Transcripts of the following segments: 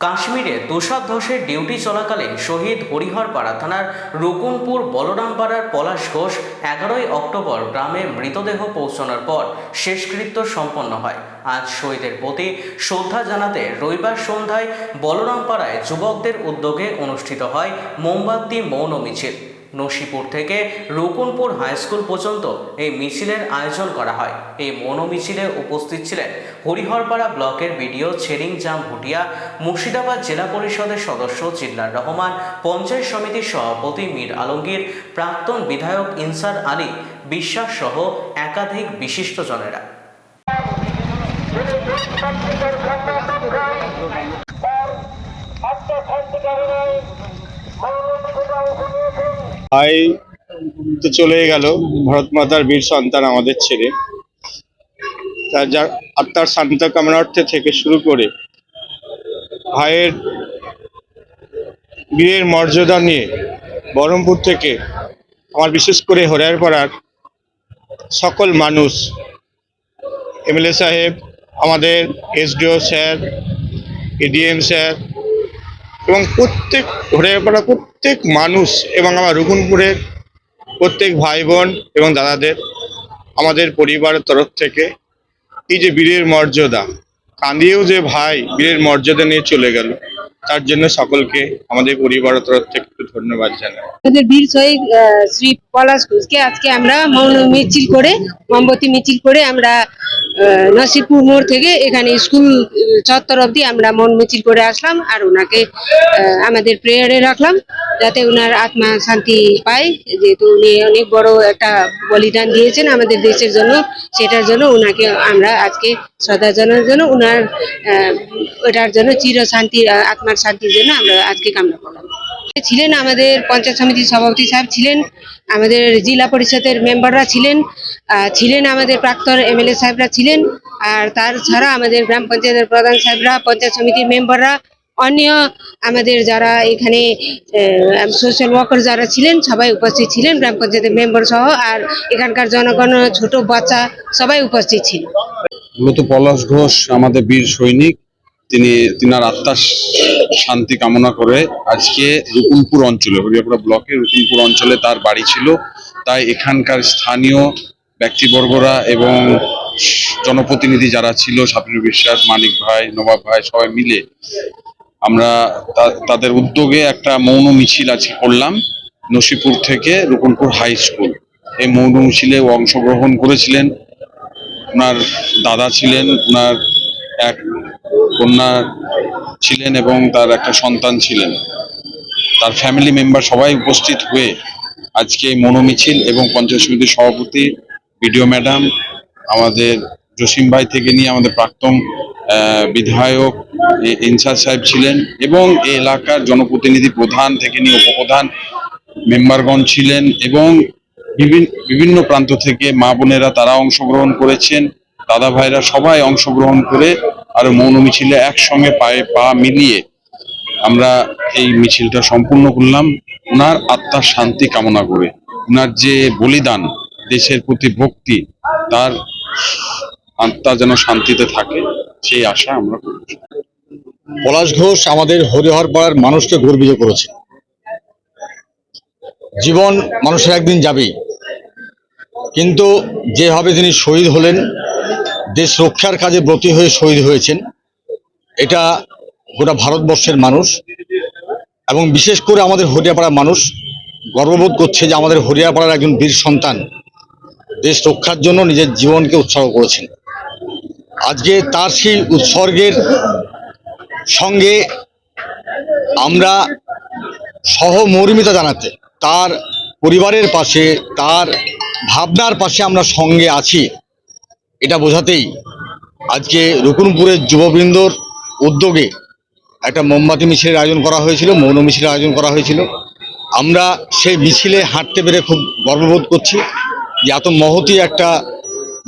কাশ্মীরে তুষার ডিউটি চলাকালে শহীদ হরিহরপাড়া থানার রুকুনপুর বলরামপাড়ার পলাশ ঘোষ এগারোই অক্টোবর গ্রামে মৃতদেহ পৌঁছানোর পর শেষকৃত্য সম্পন্ন হয়। আজ শহীদের প্রতি শ্রদ্ধা জানাতে রবিবার সন্ধ্যায় বলরামপাড়ায় যুবকদের উদ্যোগে অনুষ্ঠিত হয় মোমবাতি মৌন মিছিল। নসিপুর থেকে রুকুনপুর হাই স্কুল পর্যন্ত এই মিছিলের আয়োজন করা হয়। এই মৌন মিছিলে উপস্থিত ছিলেন হরিহরপাড়া ব্লকের বিডিও ছেরিং জাম ভুটিয়া, মুর্শিদাবাদ জেলা পরিষদের সদস্য জিল্লার রহমান, পঞ্চায়েত সমিতির সভাপতি মীর আলমগীর, প্রাক্তন বিধায়ক ইনসার আলী, বিশ্বাস সহ একাধিক বিশিষ্টজনেরা ভাই তো চলে গেল। ভারত মাতার বীর সন্তান আমাদের ছেড়ে তার যার আত্মার শান্ত কামনার্থে থেকে শুরু করে ভাইয়ের বীরের মর্যাদা নিয়ে বহরমপুর থেকে আমার বিশেষ করে হরিয়ারপাড়ার সকল মানুষ, এমএলএ সাহেব, আমাদের এসডিও স্যার, এডিএম স্যার এবং প্রত্যেক ঘরে পড়া প্রত্যেক মানুষ এবং আমার রুকুনপুরের প্রত্যেক ভাই বোন এবং দাদাদের, আমাদের পরিবারের তরফ থেকে এই যে বীরের মর্যাদা, কাঁদিয়েও যে ভাই বীরের মর্যাদা নিয়ে চলে গেল, তার জন্য সকলকে আমাদের পরিবারের তরফ থেকে একটু ধন্যবাদ জানাই। বীর শহীদ শ্রী পলাশ ঘোষকে আজকে আমরা মৌন মিছিল করে, মোমবাতি মিছিল করে আমরা আহ, নসিপুর মোড় থেকে এখানে স্কুল চত্বর অব্দি আমরা মন মিছিল করে আসলাম আর ওনাকে আমাদের প্রেয়ারে রাখলাম যাতে ওনার আত্মা শান্তি পায়। যেহেতু উনি অনেক বড় একটা বলিদান দিয়েছেন আমাদের দেশের জন্য সেটার জন্য ওনাকে আমরা আজকে শ্রদ্ধা জানানোর জন্য ওনার ওটার জন্য চির শান্তি আত্মার শান্তির জন্য আমরা আজকে কামনা করলাম। ছিলেন আমাদের পঞ্চায়েত সমিতির সভাপতি সাহেব ছিলেন, আমাদের জেলা পরিষদের মেম্বাররা ছিলেন ছিলেন আমাদের প্রাক্তন এমএলএ সাহেবরা ছিলেন, আর তার ছাড়া আমাদের গ্রাম পঞ্চায়েতের প্রধান সাহেবরা, পঞ্চায়েত সমিতির মেম্বাররা, অন্য আমাদের যারা এখানে সোশ্যাল ওয়ার্কার যারা ছিলেন, সবাই উপস্থিত ছিলেন, গ্রাম পঞ্চায়েতের মেম্বার সহ, আর এখানকার জনগণ, ছোট বাচ্চা সবাই উপস্থিত ছিল। মূলত পলাশ ঘোষ, আমাদের বীর সৈনিক। তিনি, তিনার আত্মার শান্তি কামনা করে আজকে রুকুনপুর অঞ্চলে, হরিয়াপুরা ব্লকের রুকুনপুর অঞ্চলে তার বাড়ি ছিল। তাই এখানকার স্থানীয় ব্যক্তিবর্গরা এবং জনপ্রতিনিধি যারা ছিল সাপির বিশ্বাস, মানিক ভাই, নবাব ভাই, সবাই মিলে আমরা তাদের উদ্যোগে একটা মৌন মিছিল আজকে করলাম নসিপুর থেকে রুকুনপুর হাই স্কুল। এই মৌন মিছিলে অংশগ্রহণ করেছিলেন। ওনার দাদা ছিলেন, ওনার এক কন্যা ছিলেন এবং তার একটা সন্তান ছিলেন। তার ফ্যামিলি মেম্বার সবাই উপস্থিত হয়ে আজকে এই মনোমিছিল এবং পঞ্চায়েত সমিতির সভাপতি, বিডিও ম্যাডাম, আমাদের জসিম ভাই থেকে নিয়ে আমাদের প্রাক্তন বিধায়ক ইনসার সাহেব ছিলেন এবং এই এলাকার জনপ্রতিনিধি প্রধান থেকে নিয়ে উপপ্রধান মেম্বারগণ ছিলেন এবং বিভিন- বিভিন্ন প্রান্ত থেকে মা বোনেরা তারা অংশগ্রহণ করেছেন। দাদা ভাইরা সবাই অংশগ্রহণ করে আর মৌন মিছিলে একসঙ্গে পায়ে পা মিলিয়ে আমরা এই মিছিলটা সম্পূর্ণ করলাম। ওনার আত্মার শান্তি কামনা করে। ওনার যে বলিদান, দেশের প্রতি ভক্তি, তার আত্মা যেন শান্তিতে থাকে, সেই আশা আমরা করছি পলাশ ঘোষ আমাদের হরিহর পাড়ার মানুষকে গর্বিত করেছে। জীবন মানুষের একদিন যাবেই। কিন্তু যেভাবে তিনি শহীদ হলেন দেশ রক্ষার কাজে ব্রতী হয়ে শহীদ হয়েছেন। এটা গোটা ভারতবর্ষের মানুষ এবং বিশেষ করে আমাদের হরিয়াপাড়ার মানুষ গর্ববোধ করছে যে আমাদের হরিয়াপাড়ার একজন বীর সন্তান দেশ রক্ষার জন্য নিজের জীবনকে উৎসর্গ করেছেন। আজকে তার সেই উৎসর্গের সঙ্গে আমরা সহমর্মিতা জানাতে, তার পরিবারের পাশে, তার ভাবনার পাশে আমরা সঙ্গে আছি। এটা বোঝাতেই আজকে রুকুনপুরের যুববৃন্দর উদ্যোগে একটা মোমবাতি মিছিলের আয়োজন করা হয়েছিল, মৌন মিছিলের আয়োজন করা হয়েছিল। আমরা সেই মিছিলে হাঁটতে পেরে খুব গর্ববোধ করছি যে এত মহতি একটা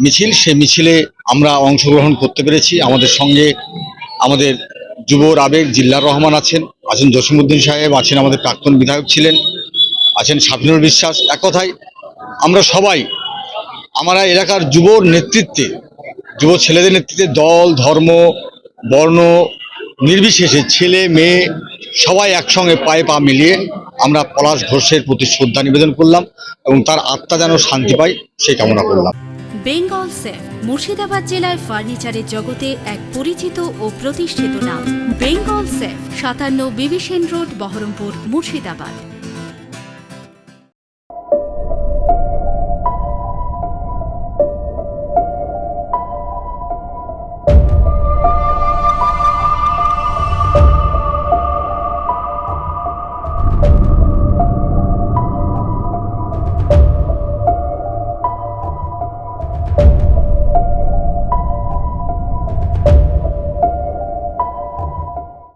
মিছিল, সেই মিছিলে আমরা অংশগ্রহণ করতে পেরেছি। আমাদের সঙ্গে আমাদের যুবর আবেগ জিল্লার রহমান আছেন আছেন জসিমুদ্দিন সাহেব, আছেন আমাদের প্রাক্তন বিধায়ক ছিলেন, আছেন সাবিনুর বিশ্বাস। এক কথায় আমরা সবাই আমরা এলাকার যুবর নেতৃত্বে, যুব ছেলেদের নেতৃত্বে দল, ধর্ম, বর্ণ, নির্বিশেষে ছেলে, মেয়ে সবাই একসঙ্গে পায়ে পা মিলিয়ে আমরা পলাশ ঘোষের প্রতি শ্রদ্ধা নিবেদন করলাম এবং তার আত্মা যেন শান্তি পায়, সেই কামনা করলাম। বেঙ্গল সেফ মুর্শিদাবাদ জেলায় ফার্নিচারের জগতে এক পরিচিত ও প্রতিষ্ঠিত নাম। বেঙ্গল সেফ সাতান্ন বিবিসেন রোড, বহরমপুর, মুর্শিদাবাদ।